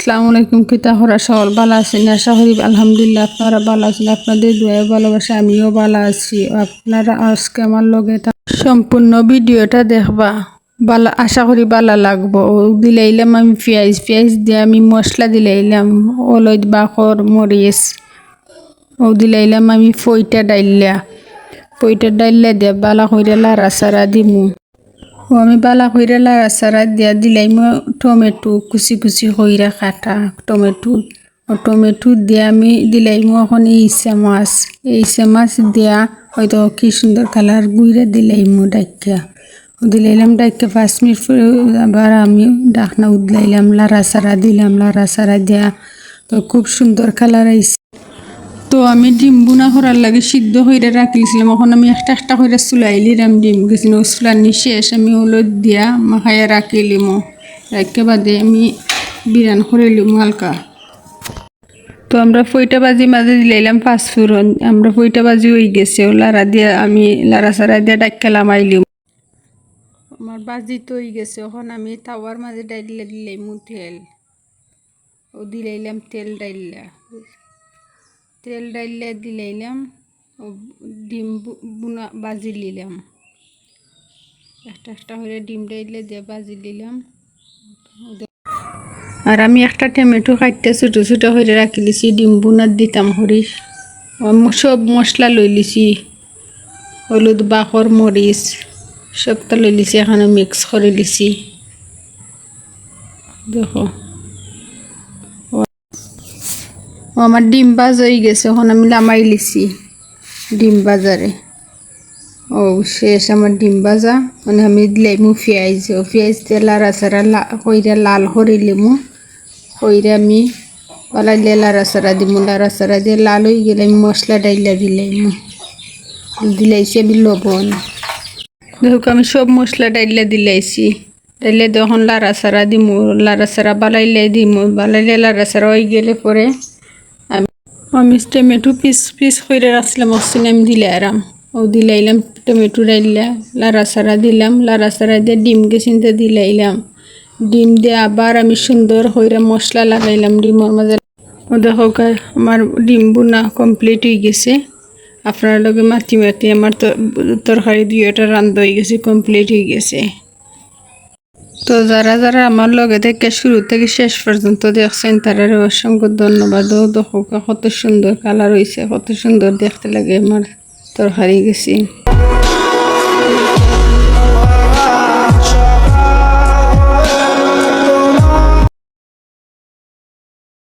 আসসালামু আলাইকুম কিতা হরা সকল ভালো আছেন আশা করি আলহামদুলিল্লাহ আপনারা ভালো আছেন। আপনাদের দোয়া ভালোবাসা, আমিও ভালো আছি। আপনারা আজকে আমার লগে সম্পূর্ণ ভিডিওটা দেখবা। ভালো আশা করি ভালো লাগবো। দিলাইলাম আমি পেঁয়াজ। পেঁয়াজ দিয়ে আমি মশলা দিলাইলাম। অলদ বাকর, মরিচ। ও দিলাইলাম আমি ফইটা ডাইল্লা। ফইটা ডাইল্লা দিয়ে বালা করে লাড়া সারা দিমু। আমি বালা কইরা লাড়া সারা দিয়া দিলাই, মই টমেটো কুচি কুচি কইরা কাটা টমেটো। টমেটো দিয়া আমি দিলাই, মই এখন ইসা মাছ। ইসা মাছ দিয়া হয়তো কি সুন্দর কালার গুইরা দিলাই মো ডাক্কা দিলাইলাম ডাক্কা পাঁচ মিনিট পরে আবার আমি ডাকনা উদলাইলাম লাড়া সারা দিলাম লাড়া সারা দিয়া তো খুব সুন্দর কালার আইছে। তো আমি ডিম বুনা করার লাগে সিদ্ধ হইরে রাখিছিলাম। এখন আমি একটা একটা করে চুলাইলিরাম ডিম গেছিল চুলানি শেষ আমি হলুদ দিয়া মাখাইয়া রাখিলিম। রাখতে বাদে আমি বিরান করিলিম হালকা। তো আমরা ফইটা বাজি মাঝে দিলাইলাম পাঁচফোড়ন আমরা ফইটা বাজি হয়ে গেছে লাড়া দিয়া আমি লাড়া সারা দিয়া ডাক্কালাম আইলিম আমার বাজি তো হয়ে গেছে, এখন আমি তাওয়ার মাঝে ডাইলে দিলাইম তেল। ও দিলাইলাম তেল ডাইলা। তেল ডাইলে দিলাইলাম ডিম বুনা, বাজি নিলাম একটা একটা করে ডিম ডাইলে দিয়ে বাজি দিলাম আর আমি একটা টমেটো কাটতে ছোটো ছোটো করে রাখি লিছি, ডিম বুনার দিতাম হরিস সব মশলা লই লিছি, হলুদ বাকর মরিচ, সবটা লই লিছি, এখানে মিক্স করে লিছি। দেখো। আমার ডিম বাজ হয়ে গেছে, এখন আমি লামাই লিছি ডিম বাজারে ও, শেষ আমার ডিম বাজা মানে আমি লেমু পেঁয়াজ পেঁয়াজ দিয়ে লাড়া চাড়া লা, কইরা লাল করে লেমু কইরা আমি পালাইলে লাড়া চাড়া দিমু লাড়া চাড়া দিয়ে লাল হয়ে গেলে আমি মশলা ডাইলা দিলাইমু দিলাইছি আমি লবণ। দেখুক আমি সব মশলা ডাইলা দিলাইছি। ডাইলে তখন লাড়া চাড়া দিমু লাড়া চাড়া বালাইলে দিমু বালাইলে লাড়া চাড়া হয়ে গেলে পরে আমি টমেটো পিস পিস করে রাখছিলাম, অক্সিজেন আমি দিলে আরাম। ও দিলাইলাম টমেটো ডাইলা লারা চাড়া দিলাম লারা চাড়া দিয়ে ডিম গেছিনতে দিলাইলাম। ডিম দিয়ে আবার আমি সুন্দর করে মশলা লাগাইলাম ডিমের মাঝে। ও দেখো আমার ডিম বোনা কমপ্লিট হয়ে গেছে। আপনার লগে মাতি মাতি আমার তরকারি দুইটা রান্ধ হয়ে গেছে কমপ্লিট হয়ে গেছে। তো যারা যারা আমার লগে থেকে শুরু থেকে শেষ পর্যন্ত দেখছেন তারা অসংখ্য ধন্যবাদ। দেখো, কত সুন্দর কালার হয়েছে কত সুন্দর দেখতে লাগে আমার। তরকারি গেছি।